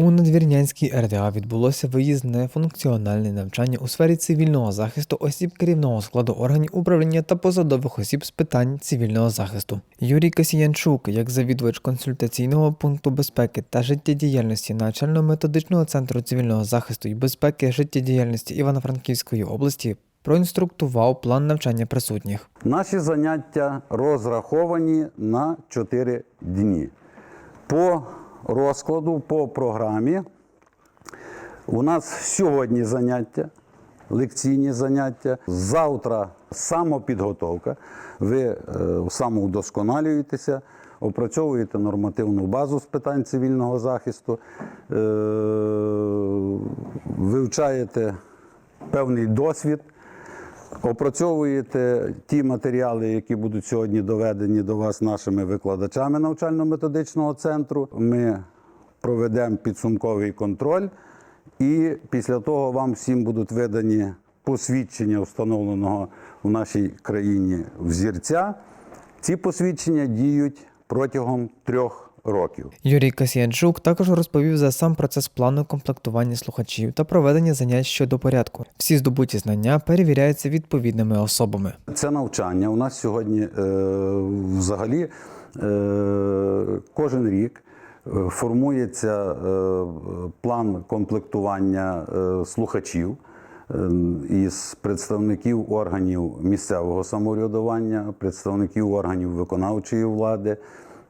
У Надвірнянській РДА відбулося виїзне функціональне навчання у сфері цивільного захисту осіб керівного складу органів управління та посадових осіб з питань цивільного захисту. Юрій Касіянчук, як завідувач консультаційного пункту безпеки та життєдіяльності навчально-методичного центру цивільного захисту і безпеки життєдіяльності Івано-Франківської області, проінструктував план навчання присутніх. Наші заняття розраховані на 4 дні. По розкладу, по програмі у нас сьогодні заняття, лекційні заняття. Завтра самопідготовка. Ви е, самоудосконалюєтеся, опрацьовуєте нормативну базу з питань цивільного захисту, е, вивчаєте певний досвід. Опрацьовуєте ті матеріали, які будуть сьогодні доведені до вас нашими викладачами навчально-методичного центру. Ми проведемо підсумковий контроль, і після того вам всім будуть видані посвідчення встановленого в нашій країні взірця. Ці посвідчення діють протягом трьох років. Юрій Касіянчук також розповів за сам процес плану комплектування слухачів та проведення занять щодо порядку. Всі здобуті знання перевіряються відповідними особами. Це навчання. У нас сьогодні е, взагалі е, кожен рік е, формується план комплектування слухачів із представників органів місцевого самоврядування, представників органів виконавчої влади.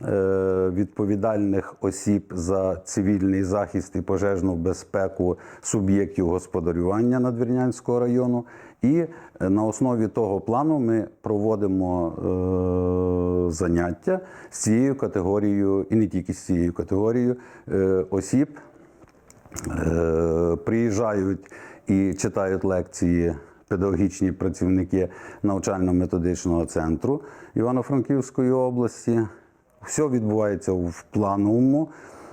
Е, Відповідальних осіб за цивільний захист і пожежну безпеку суб'єктів господарювання Надвірнянського району. І е, на основі того плану ми проводимо е, заняття з цією категорією, і не тільки з цією категорією осіб. Приїжджають і читають лекції педагогічні працівники навчально-методичного центру Івано-Франківської області. Все відбувається в плановому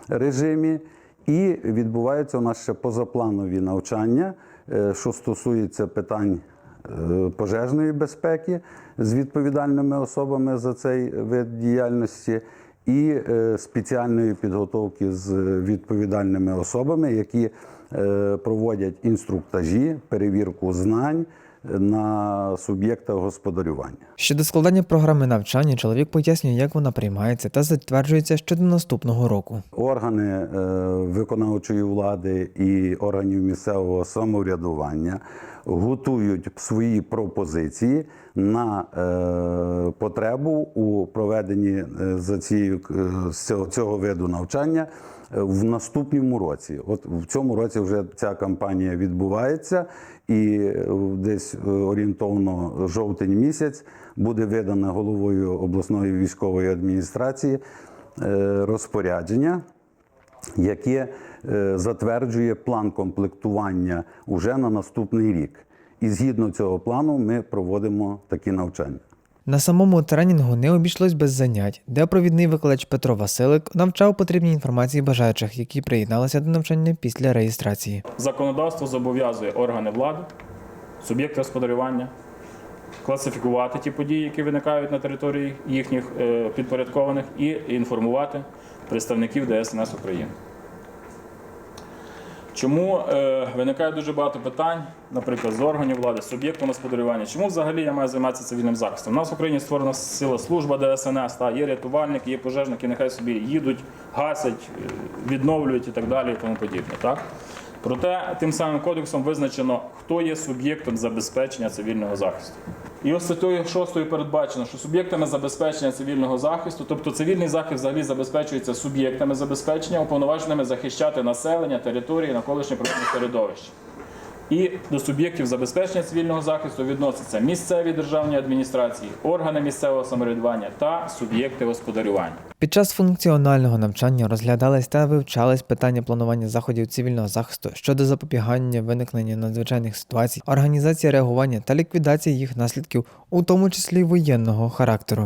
режимі. І відбуваються у нас ще позапланові навчання, е, що стосується питань е, пожежної безпеки з відповідальними особами за цей вид діяльності, і е, спеціальної підготовки з відповідальними особами, які проводять інструктажі, перевірку знань на суб'єктах господарювання. Щодо складання програми навчання, чоловік пояснює, як вона приймається та затверджується ще до наступного року. Органи е, виконавчої влади і органів місцевого самоврядування готують свої пропозиції на е, потребу у проведенні е, за цією цього, виду навчання в наступному році. От в цьому році вже ця кампанія відбувається, і е, десь е, орієнтовно жовтень місяць буде видано головою обласної військової адміністрації е, розпорядження, яке е, затверджує план комплектування уже на наступний рік. І згідно цього плану ми проводимо такі навчання. На самому тренінгу не обійшлось без занять, де провідний викладач Петро Василик навчав потрібній інформації бажаючих, які приєдналися до навчання після реєстрації. Законодавство зобов'язує органи влади, суб'єкти господарювання класифікувати ті події, які виникають на території їхніх е, підпорядкованих, і інформувати представників ДСНС України. Чому е, виникає дуже багато питань, наприклад, з органів влади, з суб'єктом господарювання? Чому взагалі я маю займатися цивільним захистом? У нас в Україні створена сила служба ДСНС, та, є рятувальники, є пожежники, нехай собі їдуть, гасять, е, відновлюють і так далі, і тому подібне. Так? Проте тим самим кодексом визначено, хто є суб'єктом забезпечення цивільного захисту. І ось статтею 6 передбачено, що суб'єктами забезпечення цивільного захисту, тобто цивільний захист взагалі забезпечується суб'єктами забезпечення, уповноваженими захищати населення, території, навколишнє природне середовище. І до суб'єктів забезпечення цивільного захисту відносяться місцеві державні адміністрації, органи місцевого самоврядування та суб'єкти господарювання. Під час функціонального навчання розглядались та вивчались питання планування заходів цивільного захисту щодо запобігання виникнення надзвичайних ситуацій, організації реагування та ліквідації їх наслідків, у тому числі воєнного характеру.